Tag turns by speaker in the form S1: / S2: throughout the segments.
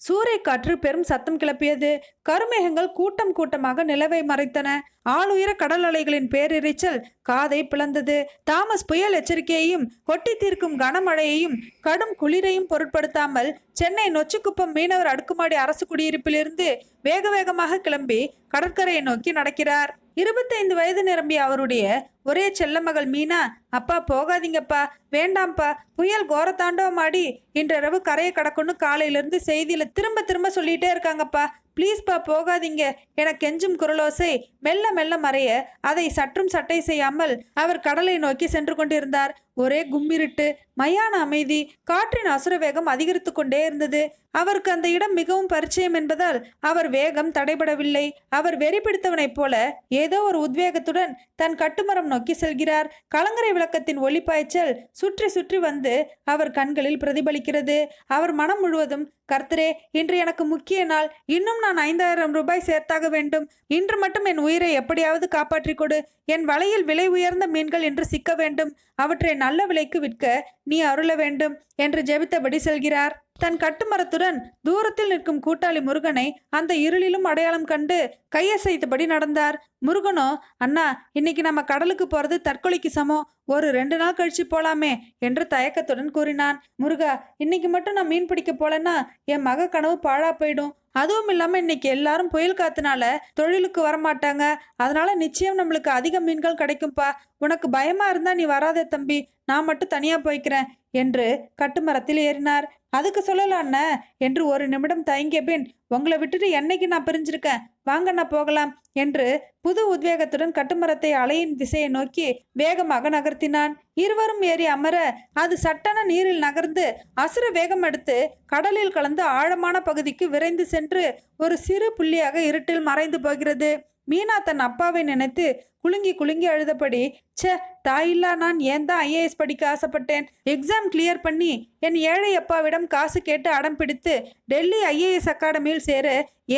S1: சூறை காற்று பெரும் சத்தம் கிளப்பியது. கருமேகங்கள் கூட்டம் கூட்டமாக நிலவை மறைத்தன. ஆளுயர கடல் அலைகளின் பேரிரைச்சல் காதை பிளந்தது. தாமஸ் புயல் எச்சரிக்கையையும் கொட்டி தீர்க்கும் கனமழையையும் கடும் குளிரையும் பொருட்படுத்தாமல் சென்னை நொச்சிக்குப்பம் மீனவர் அடுக்குமாடி அரசு குடியிருப்பிலிருந்து வேக வேகமாக கிளம்பி கடற்கரையை நோக்கி நடக்கிறார். இருபத்தைந்து வயது நிரம்பிய அவருடைய ஒரே செல்ல மகள் மீனா அப்பா போகாதீங்கப்பா வேண்டாம்ப்பா புயல் கோரத்தாண்டவமாடி இன்றிரவு கரையை கடக்குன்னு காலையிலேருந்து செய்தியில் திரும்ப திரும்ப சொல்லிகிட்டே இருக்காங்கப்பா. ப்ளீஸ்ப்பா போகாதீங்க. என கெஞ்சும் குரலோசை மெல்ல மெல்ல மறைய அதை சற்றும் சட்டை செய்யாமல் அவர் கடலை நோக்கி சென்று கொண்டிருந்தார். ஒரே கும்மிருட்டு மயான அமைதி காற்றின் அசுர வேகம் அதிகரித்து கொண்டே இருந்தது. அவருக்கு அந்த இடம் மிகவும் பரிச்சயம் என்பதால் அவர் வேகம் தடைபடவில்லை. அவர் வெறி பிடித்தவனைப் போல ஏதோ ஒரு உத்வேகத்துடன் தன் கட்டுமரம் நோக்கி செல்கிறார். கலங்கரை விளக்கத்தின் ஒளிப்பாய்ச்சல் சுற்றி சுற்றி வந்து அவர் கண்களில் பிரதிபலிக்கிறது. அவர் மனம் முழுவதும் கர்த்தரே இன்று எனக்கு முக்கிய நாள். இன்னும் நான் ஐந்தாயிரம் ரூபாய் சேர்த்தாக வேண்டும். இன்று மட்டும் என் உயிரை எப்படியாவது காப்பாற்றிக் கொடு. என் வலையில் விலை உயர்ந்த மீன்கள் என்று சிக்க வேண்டும். அவற்றை நல்ல விலைக்கு விற்க நீ அருள வேண்டும் என்று ஜெபித்தபடி செல்கிறார். தன் கட்டுமரத்துடன் தூரத்தில் நிற்கும் கூட்டாளி முருகனை அந்த இருளிலும் அடையாளம் கண்டு கையசைத்தபடி நடந்தார். முருகனோ அண்ணா இன்னைக்கு நம்ம கடலுக்கு போறது தற்கொலைக்கு சமம். ஒரு ரெண்டு நாள் கழிச்சு போலாமே என்று தயக்கத்துடன் கூறினான். முருகா இன்னைக்கு மட்டும் நான் மீன் பிடிக்க போலன்னா என் மக கனவு பாழா போயிடும். அதுவும் இல்லாம இன்னைக்கு எல்லாரும் புயல் காத்துனால தொழிலுக்கு வரமாட்டாங்க. அதனால நிச்சயம் நம்மளுக்கு அதிக மீன்கள் கிடைக்கும்பா. உனக்கு பயமா இருந்தா நீ வராதே தம்பி. நான் மட்டும் தனியா போய்க்கிறேன் என்று கட்டுமரத்தில் ஏறினார். அதுக்கு சொல்லலாண்ண என்று ஒரு நிமிடம் தயங்கிய பின் உங்களை விட்டுட்டு என்னைக்கு நான் பிரிஞ்சிருக்கேன்? வாங்க நான் போகலாம். என்று புது உத்வேகத்துடன் கட்டுமரத்தை அலையின் திசையை நோக்கி வேகமாக நகர்த்தினான். இருவரும் ஏறி அமர அது சட்டென நீரில் நகர்ந்து அசுர வேகம் எடுத்து கடலில் கலந்து ஆழமான பகுதிக்கு விரைந்து சென்று ஒரு சிறு புள்ளியாக இருட்டில் மறைந்து போகிறது. மீனா தன் அப்பாவை நினைத்து குலுங்கி குலுங்கி அழுதபடி ச்சே தாயில்லா நான் ஏன் தான் ஐஏஎஸ் படிக்க ஆசைப்பட்டேன்? எக்ஸாம் கிளியர் பண்ணி என் ஏழை அப்பாவிடம் காசு கேட்டு அடம் பிடித்து டெல்லி ஐஏஎஸ் அகாடமியில் சேர.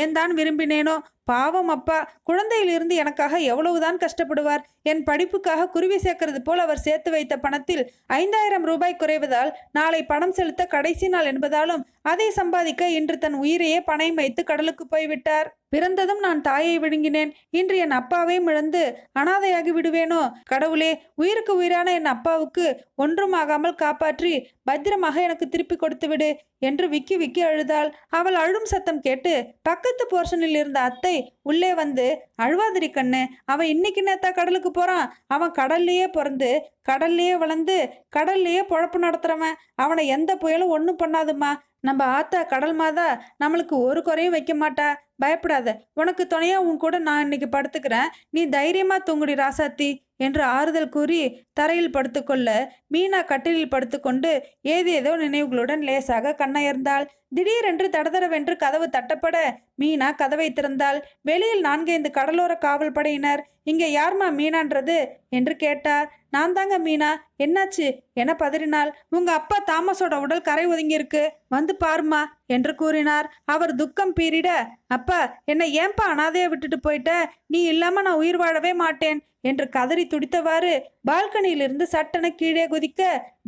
S1: ஏன் தான் விரும்பினேனோ? பாவம் அப்பா குழந்தையிலிருந்து எனக்காக எவ்வளவுதான் கஷ்டப்படுவார்? என் படிப்புக்காக குருவி சேர்க்கிறது போல் அவர் சேர்த்து வைத்த பணத்தில் ஐந்தாயிரம் ரூபாய் குறைவதால் நாளை பணம் செலுத்த கடைசி நாள் என்பதாலும் அதை சம்பாதிக்க இன்று தன் உயிரையே பணம் வைத்து கடலுக்கு போய்விட்டார். பிறந்ததும் நான் தாயை விழுங்கினேன். இன்று என் அப்பாவையும் இழந்து அனாதையாகி விடுவேனோ? கடவுளே உயிருக்கு உயிரான என் அப்பாவுக்கு ஒன்றும் ஆகாமல் காப்பாற்றி பத்திரமாக எனக்கு திருப்பி கொடுத்து விடு என்று விக்கி விக்கி அழுதாள். அவள் அழும் சத்தம் கேட்டு பக்கத்து போர்ஷனில் இருந்த அத்தை உள்ளே வந்து அழுவாதிரி கண்ணு அவன் இன்னைக்கு நேத்தா கடலுக்கு போறான். அவன் கடல்லையே பிறந்து கடல்லையே வளர்ந்து கடல்லையே பொழப்பு நடத்துறவன். அவனை எந்த புயலும் ஒன்றும் பண்ணாதுமா நம்ம ஆத்தா கடல் மாதா நம்மளுக்கு ஒரு குறையும் வைக்க மாட்டா. பயப்படாத. உனக்கு துணையா உன் கூட நான் இன்னைக்கு படுத்துக்கிறேன். நீ தைரியமா தூங்குடி ராசாத்தி. என்று ஆறுதல் கூறி தரையில் படுத்துக்கொள்ள மீனா கட்டிலில் படுத்துக்கொண்டு ஏதேதோ நினைவுகளுடன் லேசாக கண்ணயர்ந்தாள். திடீரென்று தடதடவென்று கதவு தட்டப்பட மீனா கதவை திறந்தாள். வெளியில் நான்கைந்து கடலோர காவல் படையினர் இங்கே யார்மா மீனான்றது? என்று கேட்டார். நான் தாங்க மீனா. என்னாச்சு? என பதறினாள். உங்க அப்பா தாமஸோட உடல் கரை ஒதுங்கியிருக்கு. வந்து பாருமா என்று கூறினார். அவர் துக்கம் பீறிட அப்பா என்னை ஏன்பா அனாதையை விட்டுட்டு போயிட்ட? நீ இல்லாம நான் உயிர் வாழவே மாட்டேன். என்று கதறி துடித்தவாறு பால்கனியிலிருந்து சட்டென கீழே குதிக்க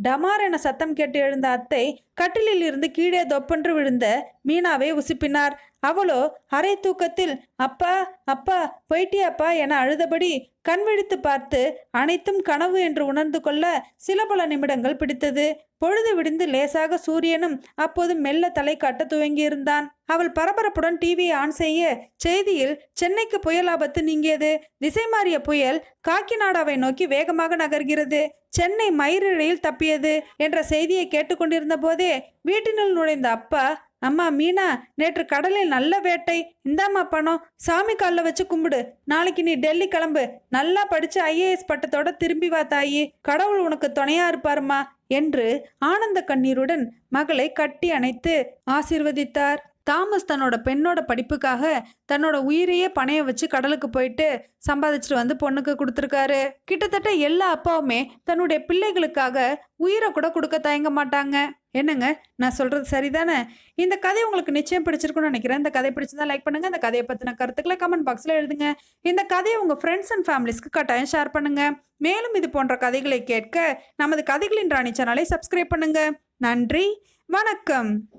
S1: டமார் என சத்தம் கேட்டு எழுந்த அத்தை கட்டிலில் இருந்து கீழே தொப்பென்று விழுந்த மீனாவை உசுப்பினார். அவளோ அரை தூக்கத்தில் அப்பா அப்பா போயிட்டியாப்பா என அழுதபடி கண் விழித்து பார்த்து அனைத்தும் கனவு என்று உணர்ந்து கொள்ள சில பல நிமிடங்கள் பிடித்தது. பொழுது விடிந்து லேசாக சூரியனும் அப்போது மெல்ல தலை காட்ட துவங்கியிருந்தான். அவள் பரபரப்புடன் டிவியை ஆன் செய்ய செய்தியில் சென்னைக்கு புயல் ஆபத்து நீங்கியது. திசை மாறிய புயல் காக்கிநாடாவை நோக்கி வேகமாக நகர்கிறது. சென்னை மயிரிழையில் தப்பியது என்ற செய்தியை கேட்டுக்கொண்டிருந்த போதே வீட்டினுள் நுழைந்த அப்பா அம்மா மீனா நேற்று கடலில் நல்ல வேட்டை. இந்தாம்மா பணம். சாமி காலில் வச்சு கும்பிடு. நாளைக்கு நீ டெல்லி கிளம்பு. நல்லா படிச்சு ஐஏஎஸ் பட்டத்தோட திரும்பி வா தாயி. கடவுள் உனக்கு துணையா இருப்பாருமா என்று ஆனந்த கண்ணீருடன் மகளை கட்டி அணைத்து ஆசீர்வதித்தார். தாமஸ் தன்னோட பெண்ணோட படிப்புக்காக தன்னோட உயிரையே பணைய வச்சு கடலுக்கு போயிட்டு சம்பாதிச்சுட்டு வந்து பொண்ணுக்கு கொடுத்துருக்காரு. கிட்டத்தட்ட எல்லா அப்பாவுமே தன்னுடைய பிள்ளைகளுக்காக உயிரை கூட கொடுக்க தயங்க மாட்டாங்க. என்னங்க? நான் சொல்றது சரிதானே? இந்த கதை உங்களுக்கு நிச்சயம் பிடிச்சிருக்கும்னு நினைக்கிறேன். இந்த கதை பிடிச்சதா லைக் பண்ணுங்க. இந்த கதையை பத்தின கருத்துக்களை கமெண்ட் பாக்ஸ்ல எழுதுங்க. இந்த கதையை உங்க ஃப்ரெண்ட்ஸ் அண்ட் ஃபேமிலிஸ்க்கு கட்டாயம் ஷேர் பண்ணுங்க. மேலும் இது போன்ற கதைகளை கேட்க நமது கதைகளின் ராணி சேனலை சப்ஸ்கிரைப் பண்ணுங்க. நன்றி. வணக்கம்.